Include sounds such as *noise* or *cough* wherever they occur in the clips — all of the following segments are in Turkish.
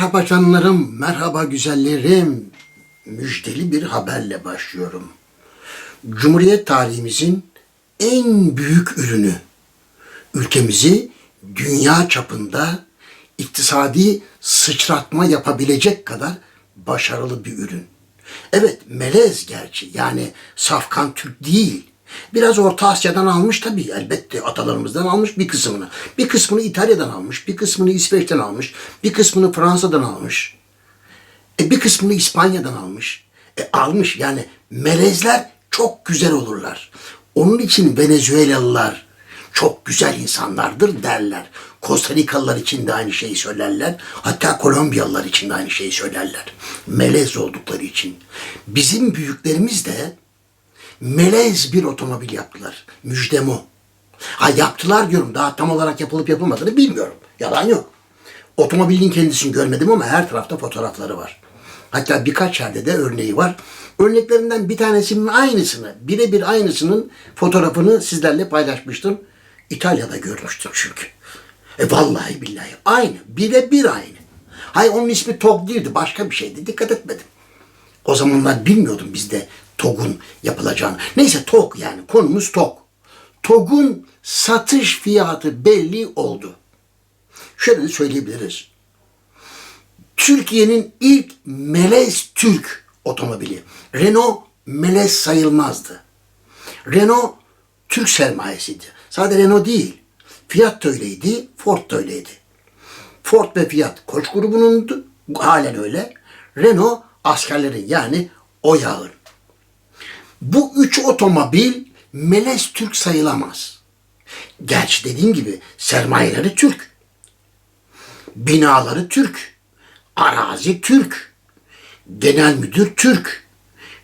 Merhaba canlarım, merhaba güzellerim. Müjdeli bir haberle başlıyorum. Cumhuriyet tarihimizin en büyük ürünü. Ülkemizi dünya çapında iktisadi sıçratma yapabilecek kadar başarılı bir ürün. Evet melez gerçi yani safkan Türk değil. Biraz Orta Asya'dan almış tabii elbette atalarımızdan almış bir kısmını. Bir kısmını İtalya'dan almış, bir kısmını İsveç'ten almış, bir kısmını Fransa'dan almış. E bir kısmını İspanya'dan almış. E almış yani melezler çok güzel olurlar. Onun için Venezuelalılar çok güzel insanlardır derler. Costa Rikalılar için de aynı şeyi söylerler. Hatta Kolombiyalılar için de aynı şeyi söylerler. Melez oldukları için. Bizim büyüklerimiz de melez bir otomobil yaptılar. Müjdem o. Ha yaptılar diyorum. Daha tam olarak yapılıp yapılmadığını bilmiyorum. Yalan yok. Otomobilin kendisini görmedim ama her tarafta fotoğrafları var. Hatta birkaç yerde de örneği var. Örneklerinden bir tanesinin aynısını, birebir aynısının fotoğrafını sizlerle paylaşmıştım. İtalya'da görmüştüm çünkü. E vallahi billahi aynı, birebir aynı. Hay onun ismi TOG değildi, başka bir şeydi. Dikkat etmedim. O zamanlar bilmiyordum bizde TOG'un yapılacağını. Neyse TOG yani konumuz TOG. TOG'un satış fiyatı belli oldu. Şöyle de söyleyebiliriz. Türkiye'nin ilk melez Türk otomobili. Renault melez sayılmazdı. Renault Türk sermayesiydi. Sadece Renault değil. Fiat da öyleydi, Ford da öyleydi. Ford ve Fiat koç grubunundu. Halen öyle. Renault askerlerin yani o yağın. Bu üç otomobil melez Türk sayılamaz. Gerçi dediğim gibi sermayeleri Türk. Binaları Türk. Arazi Türk. Genel müdür Türk.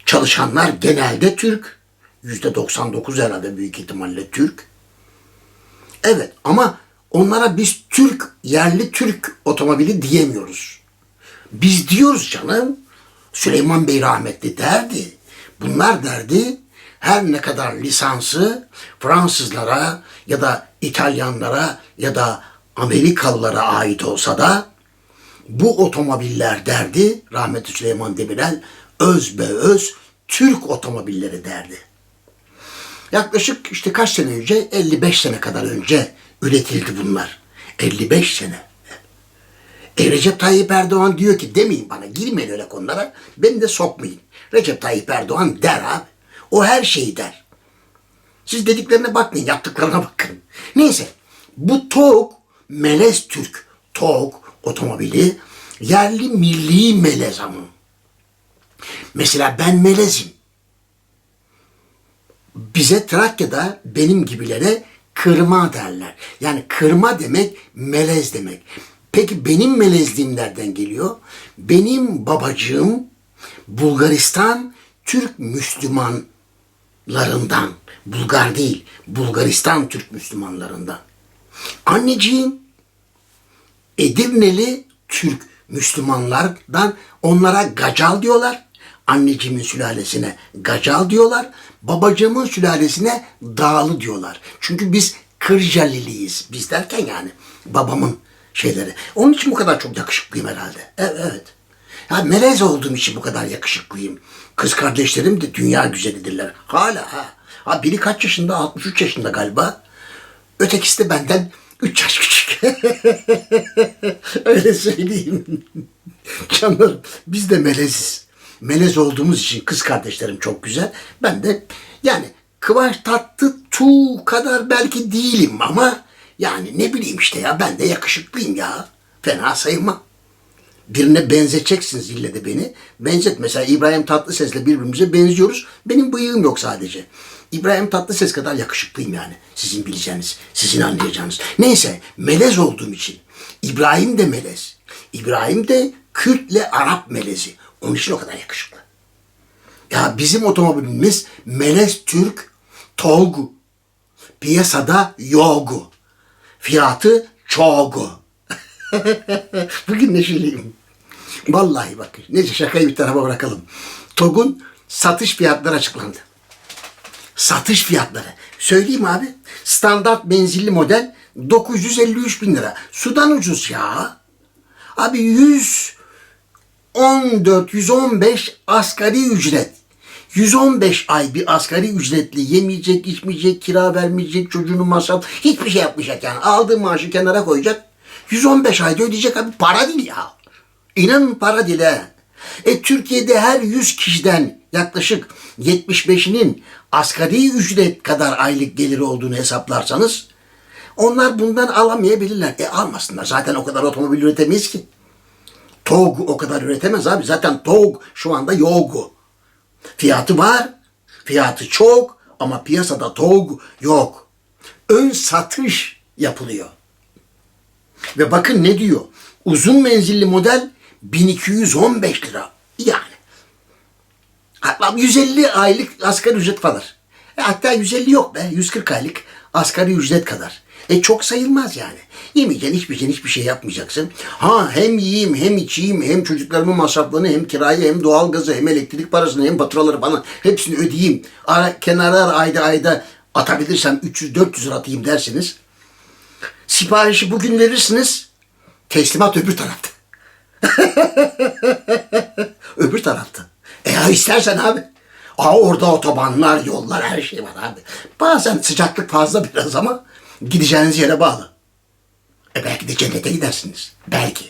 Çalışanlar genelde Türk. Yüzde 99 herhalde büyük ihtimalle Türk. Evet ama onlara biz Türk, yerli Türk otomobili diyemiyoruz. Biz diyoruz canım. Süleyman Bey rahmetli derdi. Bunlar derdi her ne kadar lisansı Fransızlara ya da İtalyanlara ya da Amerikalılara ait olsa da bu otomobiller derdi rahmetli Süleyman Demirel öz be öz Türk otomobilleri derdi. Yaklaşık işte kaç sene önce 55 sene kadar önce üretildi bunlar. 55 sene. E Recep Tayyip Erdoğan diyor ki demeyin bana girmeyin öyle konulara. Beni de sokmayın. Recep Tayyip Erdoğan der abi. O her şeyi der. Siz dediklerine bakmayın yaptıklarına bakın. Neyse bu TOG Melez Türk TOG otomobili yerli milli melez ama. Mesela ben melezim. Bize Trakya'da benim gibilere kırma derler. Yani kırma demek melez demek. Peki benim melezliğim nereden geliyor? Benim babacığım Bulgaristan Türk Müslümanlarından. Bulgar değil, Bulgaristan Türk Müslümanlarından. Anneciğim Edirneli Türk Müslümanlardan onlara gacal diyorlar. Anneciğimin sülalesine gacal diyorlar. Babacığımın sülalesine dağlı diyorlar. Çünkü biz Kırjaliliyiz. Biz derken yani babamın şeyleri. Onun için bu kadar çok yakışıklıyım herhalde. Evet. evet. Ya melez olduğum için bu kadar yakışıklıyım. Kız kardeşlerim de dünya güzelidirler. Hala ha. Ha biri kaç yaşında? 63 yaşında galiba. Ötekisi de benden 3 yaş küçük. *laughs* Öyle söyleyeyim. Canlarım biz de meleziz. Melez olduğumuz için kız kardeşlerim çok güzel. Ben de yani Kıvanç Tatlı tu kadar belki değilim ama yani ne bileyim işte ya ben de yakışıklıyım ya. Fena sayılmam. Birine benzeteceksiniz ille de beni. Benzet. Mesela İbrahim Tatlıses'le birbirimize benziyoruz. Benim bıyığım yok sadece. İbrahim Tatlıses kadar yakışıklıyım yani. Sizin bileceğiniz, sizin anlayacağınız. Neyse melez olduğum için. İbrahim de melez. İbrahim de Kürtle Arap melezi. Onun için o kadar yakışıklı. Ya bizim otomobilimiz melez Türk Tolgu. Piyasada yogu. Fiyatı çoğu. *laughs* Bugün neşeliyim. Vallahi bak. Neyse şakayı bir tarafa bırakalım. TOG'un satış fiyatları açıklandı. Satış fiyatları. Söyleyeyim abi. Standart benzinli model 953 bin lira. Sudan ucuz ya. Abi 114, 115 asgari ücret. 115 ay bir asgari ücretli yemeyecek, içmeyecek, kira vermeyecek, çocuğunun masraf hiçbir şey yapmayacak yani. Aldığı maaşı kenara koyacak. 115 ayda ödeyecek abi. Para değil ya. İnanın para değil ha. E Türkiye'de her 100 kişiden yaklaşık 75'inin asgari ücret kadar aylık geliri olduğunu hesaplarsanız onlar bundan alamayabilirler. E almasınlar. Zaten o kadar otomobil üretemeyiz ki. TOG o kadar üretemez abi. Zaten TOG şu anda yogu. Fiyatı var, fiyatı çok ama piyasada TOG yok. Ön satış yapılıyor. Ve bakın ne diyor? Uzun menzilli model 1215 lira. Yani. Hatta 150 aylık asgari ücret kadar. E hatta 150 yok be. 140 aylık asgari ücret kadar. E çok sayılmaz yani. Yemeyeceksin, içmeyeceksin, hiçbir şey yapmayacaksın. Ha hem yiyeyim, hem içeyim, hem çocuklarımın masraflarını, hem kirayı, hem doğalgazı, hem elektrik parasını, hem faturaları falan hepsini ödeyeyim. Ara, kenara ayda ayda atabilirsem 300-400 lira atayım derseniz siparişi bugün verirsiniz. Teslimat öbür tarafta. *laughs* öbür tarafta. E ya istersen abi. Aa orada otobanlar, yollar, her şey var abi. Bazen sıcaklık fazla biraz ama gideceğiniz yere bağlı. E belki de cennete gidersiniz. Belki.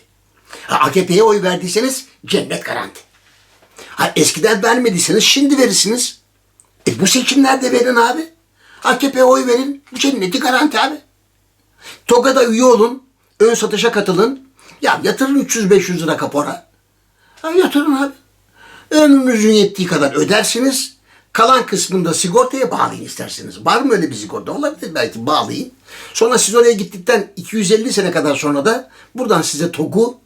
AKP'ye oy verdiyseniz cennet garanti. Ha, eskiden vermediyseniz şimdi verirsiniz. E bu seçimlerde verin abi. AKP'ye oy verin. Bu cenneti garanti abi. TOGA'da üye olun. Ön satışa katılın. Ya yatırın 300-500 lira kapora. Ha, yatırın abi. Önünüzün yettiği kadar ödersiniz. Kalan kısmında sigortaya bağlayın isterseniz. Var mı öyle bir sigorta? Olabilir belki bağlayın. Sonra siz oraya gittikten 250 sene kadar sonra da buradan size TOG'u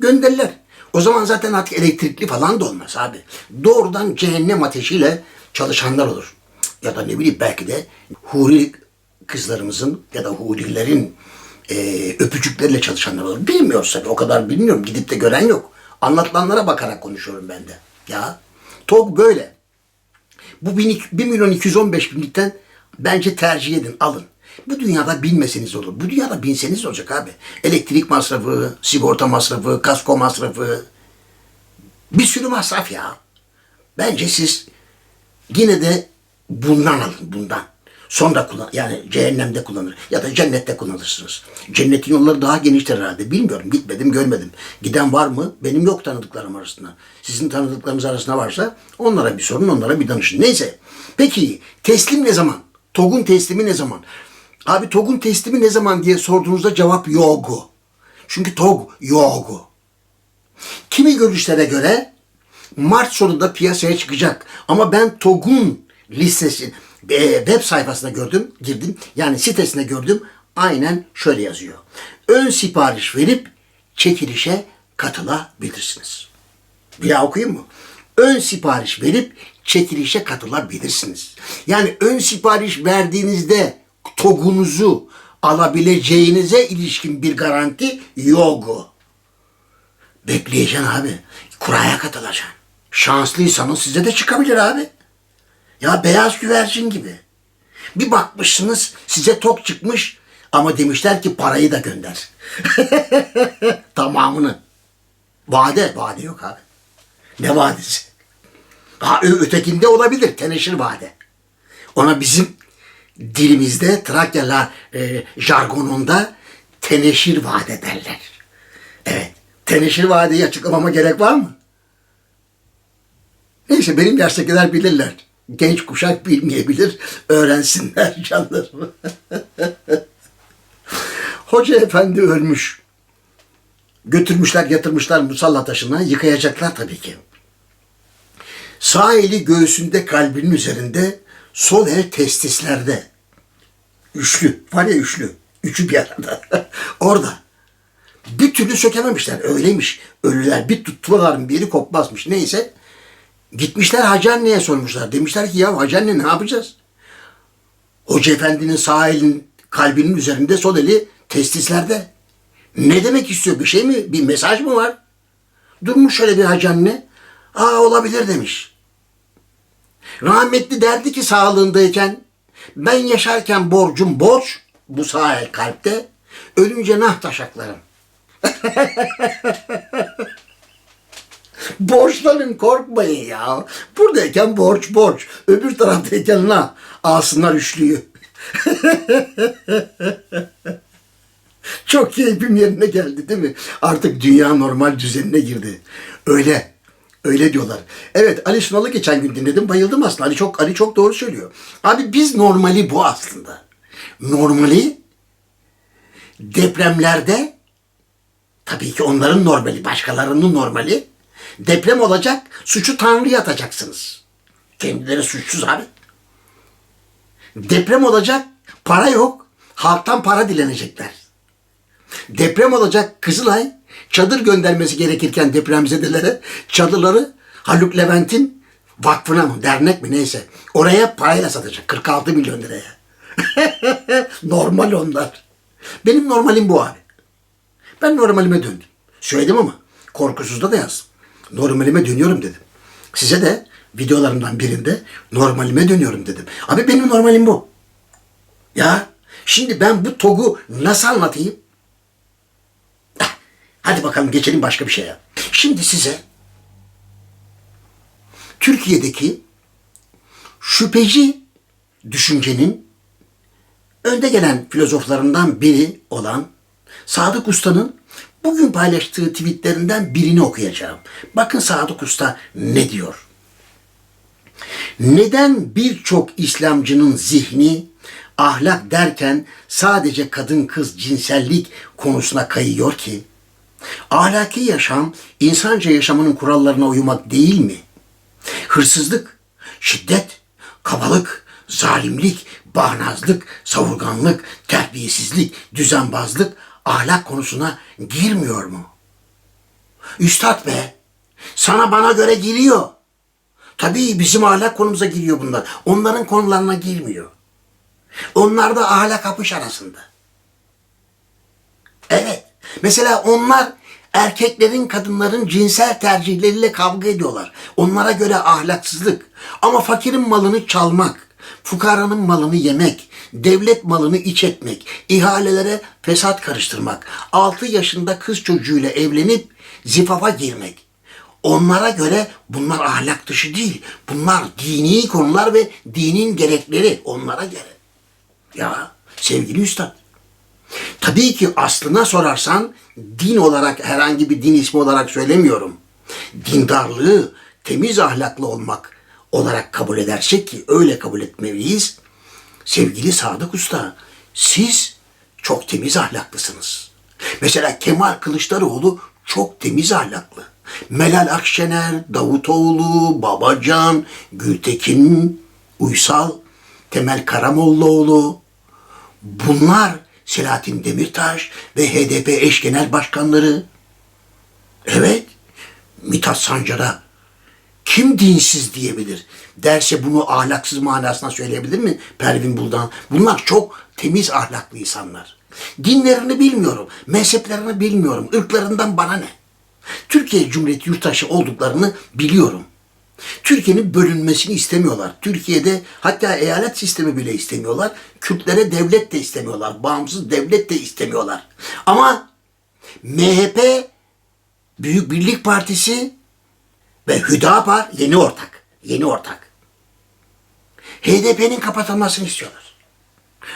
gönderirler. O zaman zaten artık elektrikli falan da olmaz abi. Doğrudan cehennem ateşiyle çalışanlar olur. Ya da ne bileyim belki de huri kızlarımızın ya da hurilerin e, öpücükleriyle çalışanlar olur. Bilmiyoruz tabii o kadar bilmiyorum. Gidip de gören yok. Anlatılanlara bakarak konuşuyorum ben de. Ya TOG böyle. Bu 1 milyon 215 binlikten bence tercih edin, alın. Bu dünyada bilmeseniz olur. Bu dünyada binseniz olacak abi. Elektrik masrafı, sigorta masrafı, kasko masrafı. Bir sürü masraf ya. Bence siz yine de bundan alın, bundan. Sonra kullan, yani cehennemde kullanır ya da cennette kullanırsınız. Cennetin yolları daha geniştir herhalde. Bilmiyorum, gitmedim, görmedim. Giden var mı? Benim yok tanıdıklarım arasında. Sizin tanıdıklarınız arasında varsa onlara bir sorun, onlara bir danışın. Neyse. Peki teslim ne zaman? TOG'un teslimi ne zaman? Abi TOG'un teslimi ne zaman diye sorduğunuzda cevap yogu. Çünkü TOG yogu. Kimi görüşlere göre Mart sonunda piyasaya çıkacak. Ama ben TOG'un listesi e, web sayfasına gördüm, girdim. Yani sitesine gördüm. Aynen şöyle yazıyor. Ön sipariş verip çekilişe katılabilirsiniz. Bir daha okuyayım mı? Ön sipariş verip çekilişe katılabilirsiniz. Yani ön sipariş verdiğinizde TOG'unuzu alabileceğinize ilişkin bir garanti yok. Bekleyeceksin abi. Kuraya katılacaksın. Şanslıysanız size de çıkabilir abi. Ya beyaz güvercin gibi. Bir bakmışsınız size tok çıkmış ama demişler ki parayı da gönder. *laughs* Tamamını. Vade. Vade yok abi. Ne vadesi? Ha, ötekinde olabilir. Teneşir vade. Ona bizim dilimizde Trakyalı e, jargonunda teneşir vade derler. Evet. Teneşir vadeyi açıklamama gerek var mı? Neyse benim yaştakiler bilirler. Genç kuşak bilmeyebilir. Öğrensinler *laughs* canlarım. Hoca efendi ölmüş. Götürmüşler yatırmışlar musalla taşına yıkayacaklar tabii ki. Sağ eli göğsünde kalbinin üzerinde, sol el testislerde. Üçlü, var ya üçlü. Üçü bir arada. *laughs* Orada. Bir türlü sökememişler. Öyleymiş. Ölüler bir tuttular mı bir yeri kopmazmış. Neyse. Gitmişler Hacı Anne'ye sormuşlar. Demişler ki ya Hacı Anne ne yapacağız? Hoca efendinin sağ elin kalbinin üzerinde sol eli testislerde. Ne demek istiyor? Bir şey mi? Bir mesaj mı var? Durmuş şöyle bir hacı anne. Aa olabilir demiş. Rahmetli derdi ki sağlığındayken ben yaşarken borcum borç bu sağ el kalpte ölünce nah taşaklarım. *laughs* Borçlanın korkmayın ya. Buradayken borç borç. Öbür taraftayken la. Alsınlar üçlüyü. *laughs* Çok keyfim yerine geldi değil mi? Artık dünya normal düzenine girdi. Öyle. Öyle diyorlar. Evet Ali Sunal'ı geçen gün dinledim. Bayıldım aslında. Ali çok Ali çok doğru söylüyor. Abi biz normali bu aslında. Normali depremlerde tabii ki onların normali, başkalarının normali deprem olacak, suçu Tanrı'ya atacaksınız. Kendileri suçsuz abi. Deprem olacak, para yok, halktan para dilenecekler. Deprem olacak Kızılay çadır göndermesi gerekirken depremzedelere çadırları Haluk Levent'in vakfına mı dernek mi neyse oraya parayla satacak 46 milyon liraya. *laughs* Normal onlar. Benim normalim bu abi. Ben normalime döndüm. Söyledim ama korkusuzda da yazdım. Normalime dönüyorum dedim. Size de videolarımdan birinde normalime dönüyorum dedim. Abi benim normalim bu. Ya şimdi ben bu TOG'u nasıl anlatayım? Hadi bakalım geçelim başka bir şeye. Şimdi size Türkiye'deki şüpheci düşüncenin önde gelen filozoflarından biri olan Sadık Usta'nın bugün paylaştığı tweetlerinden birini okuyacağım. Bakın Sadık Usta ne diyor? Neden birçok İslamcının zihni ahlak derken sadece kadın kız cinsellik konusuna kayıyor ki? Ahlaki yaşam insanca yaşamının kurallarına uymak değil mi? Hırsızlık, şiddet, kabalık, zalimlik, bağnazlık, savurganlık, terbiyesizlik, düzenbazlık ahlak konusuna girmiyor mu? Üstad be, sana bana göre giriyor. Tabii bizim ahlak konumuza giriyor bunlar. Onların konularına girmiyor. Onlar da ahlak apış arasında. Evet. Mesela onlar erkeklerin kadınların cinsel tercihleriyle kavga ediyorlar. Onlara göre ahlaksızlık. Ama fakirin malını çalmak, fukaranın malını yemek, devlet malını iç etmek, ihalelere fesat karıştırmak, 6 yaşında kız çocuğuyla evlenip zifafa girmek. Onlara göre bunlar ahlak dışı değil. Bunlar dini konular ve dinin gerekleri onlara göre. Ya sevgili üstad. Tabii ki aslına sorarsan din olarak herhangi bir din ismi olarak söylemiyorum. Dindarlığı temiz ahlaklı olmak olarak kabul edersek ki öyle kabul etmeliyiz. Sevgili Sadık Usta siz çok temiz ahlaklısınız. Mesela Kemal Kılıçdaroğlu çok temiz ahlaklı. Melal Akşener, Davutoğlu, Babacan, Gültekin, Uysal, Temel Karamollaoğlu, Bunlar Selahattin Demirtaş ve HDP eş genel başkanları. Evet, Mithat Sancar'a kim dinsiz diyebilir? Derse bunu ahlaksız manasına söyleyebilir mi Pervin Buldan? Bunlar çok temiz ahlaklı insanlar. Dinlerini bilmiyorum, mezheplerini bilmiyorum, ırklarından bana ne? Türkiye Cumhuriyeti yurttaşı olduklarını biliyorum. Türkiye'nin bölünmesini istemiyorlar. Türkiye'de hatta eyalet sistemi bile istemiyorlar. Kürtlere devlet de istemiyorlar. Bağımsız devlet de istemiyorlar. Ama MHP, Büyük Birlik Partisi ve Hüdapar yeni ortak. Yeni ortak. HDP'nin kapatılmasını istiyorlar.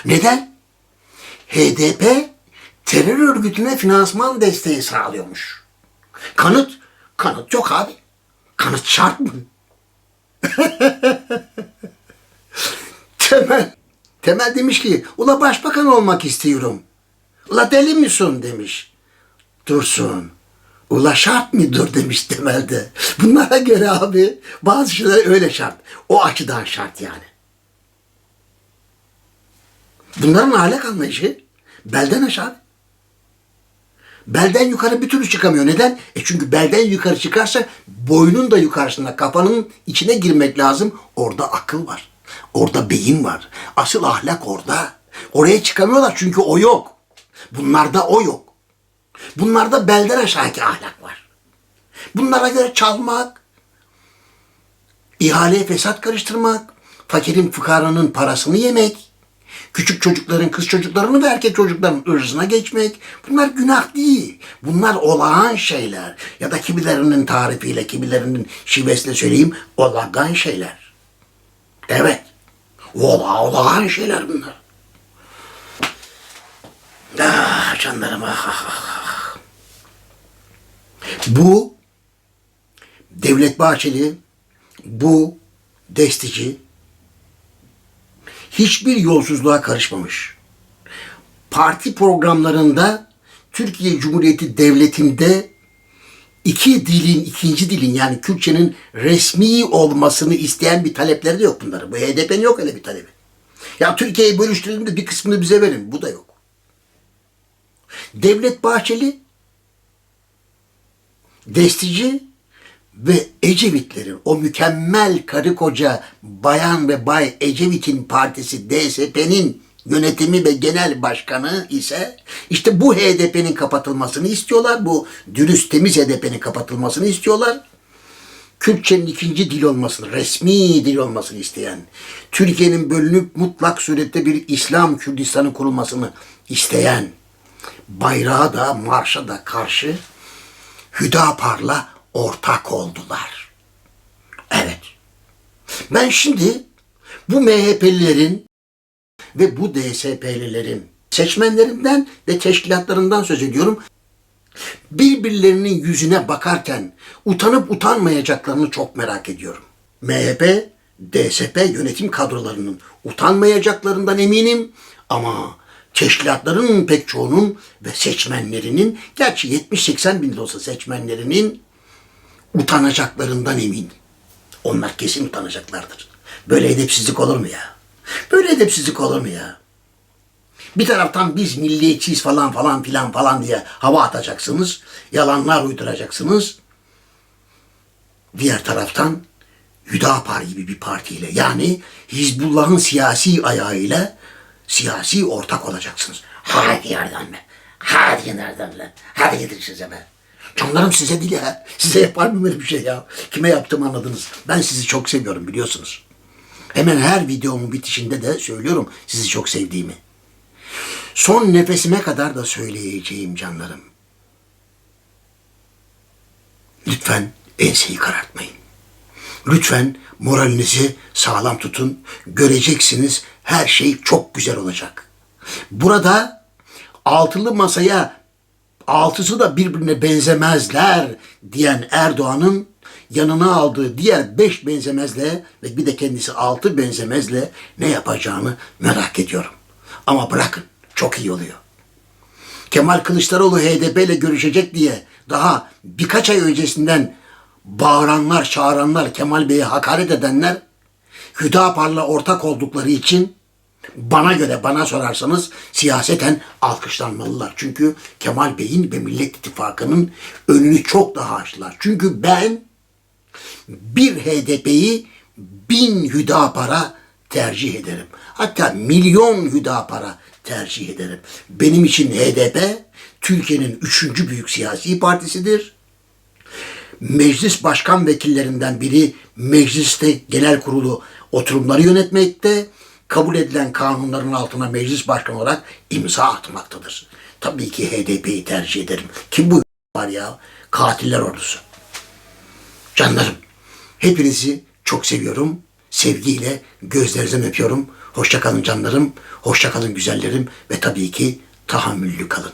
Neden? HDP terör örgütüne finansman desteği sağlıyormuş. Kanıt, kanıt yok abi. Kanıt şart mı? *laughs* Temel, Temel demiş ki, ula başbakan olmak istiyorum. Ula deli misin demiş. Dursun. Ula şart mı demiş Temel'de. Bunlara göre abi bazı şeyler öyle şart. O açıdan şart yani. Bunların ahlak anlayışı belden aşağı. Belden yukarı bir türlü çıkamıyor. Neden? E çünkü belden yukarı çıkarsa boynun da yukarısında kafanın içine girmek lazım. Orada akıl var. Orada beyin var. Asıl ahlak orada. Oraya çıkamıyorlar çünkü o yok. Bunlarda o yok. Bunlarda belden aşağıki ahlak var. Bunlara göre çalmak, ihaleye fesat karıştırmak, fakirin fukaranın parasını yemek, küçük çocukların, kız çocuklarının ve erkek çocukların ırzına geçmek bunlar günah değil. Bunlar olağan şeyler. Ya da kimilerinin tarifiyle, kimilerinin şivesiyle söyleyeyim olağan şeyler. Evet. Ola, olağan şeyler bunlar. Ah canlarım ah, ah, ah. Bu Devlet Bahçeli, bu destici hiçbir yolsuzluğa karışmamış. Parti programlarında Türkiye Cumhuriyeti Devleti'nde iki dilin, ikinci dilin yani Kürtçenin resmi olmasını isteyen bir talepleri de yok bunların. Bu HDP'nin yok öyle bir talebi. Ya Türkiye'yi bölüştürelim de bir kısmını bize verin. Bu da yok. Devlet Bahçeli Destici ve Ecevitlerin o mükemmel karı koca bayan ve bay Ecevit'in partisi DSP'nin yönetimi ve genel başkanı ise işte bu HDP'nin kapatılmasını istiyorlar. Bu dürüst temiz HDP'nin kapatılmasını istiyorlar. Kürtçenin ikinci dil olmasını, resmi dil olmasını isteyen, Türkiye'nin bölünüp mutlak surette bir İslam Kürdistan'ı kurulmasını isteyen, bayrağa da marşa da karşı Hüdapar'la ortak oldular. Evet. Ben şimdi bu MHP'lilerin ve bu DSP'lilerin seçmenlerinden ve teşkilatlarından söz ediyorum. Birbirlerinin yüzüne bakarken utanıp utanmayacaklarını çok merak ediyorum. MHP, DSP yönetim kadrolarının utanmayacaklarından eminim ama teşkilatların pek çoğunun ve seçmenlerinin gerçi 70-80 bin de olsa seçmenlerinin utanacaklarından eminim. Onlar kesin utanacaklardır. Böyle edepsizlik olur mu ya? Böyle edepsizlik olur mu ya? Bir taraftan biz milliyetçiyiz falan falan filan falan diye hava atacaksınız. Yalanlar uyduracaksınız. Diğer taraftan Hüdapar gibi bir partiyle yani Hizbullah'ın siyasi ayağıyla siyasi ortak olacaksınız. Hadi yerden be. Hadi nereden lan. Hadi gidin size. Canlarım size değil ya. Size yapar mı böyle bir şey ya? Kime yaptım anladınız. Ben sizi çok seviyorum biliyorsunuz. Hemen her videomun bitişinde de söylüyorum sizi çok sevdiğimi. Son nefesime kadar da söyleyeceğim canlarım. Lütfen enseyi karartmayın. Lütfen moralinizi sağlam tutun. Göreceksiniz her şey çok güzel olacak. Burada altılı masaya altısı da birbirine benzemezler diyen Erdoğan'ın yanına aldığı diğer beş benzemezle ve bir de kendisi altı benzemezle ne yapacağını merak ediyorum. Ama bırakın çok iyi oluyor. Kemal Kılıçdaroğlu HDP ile görüşecek diye daha birkaç ay öncesinden bağıranlar, çağıranlar, Kemal Bey'e hakaret edenler Hüdapar'la ortak oldukları için bana göre bana sorarsanız siyaseten alkışlanmalılar. Çünkü Kemal Bey'in ve Millet İttifakı'nın önünü çok daha açtılar. Çünkü ben bir HDP'yi bin Hüdapar'a tercih ederim. Hatta milyon Hüdapar'a tercih ederim. Benim için HDP Türkiye'nin üçüncü büyük siyasi partisidir meclis başkan vekillerinden biri mecliste genel kurulu oturumları yönetmekte, kabul edilen kanunların altına meclis başkanı olarak imza atmaktadır. Tabii ki HDP'yi tercih ederim. Kim bu var ya? Katiller ordusu. Canlarım, hepinizi çok seviyorum. Sevgiyle gözlerinizden öpüyorum. Hoşça kalın canlarım, hoşça kalın güzellerim ve tabii ki tahammüllü kalın.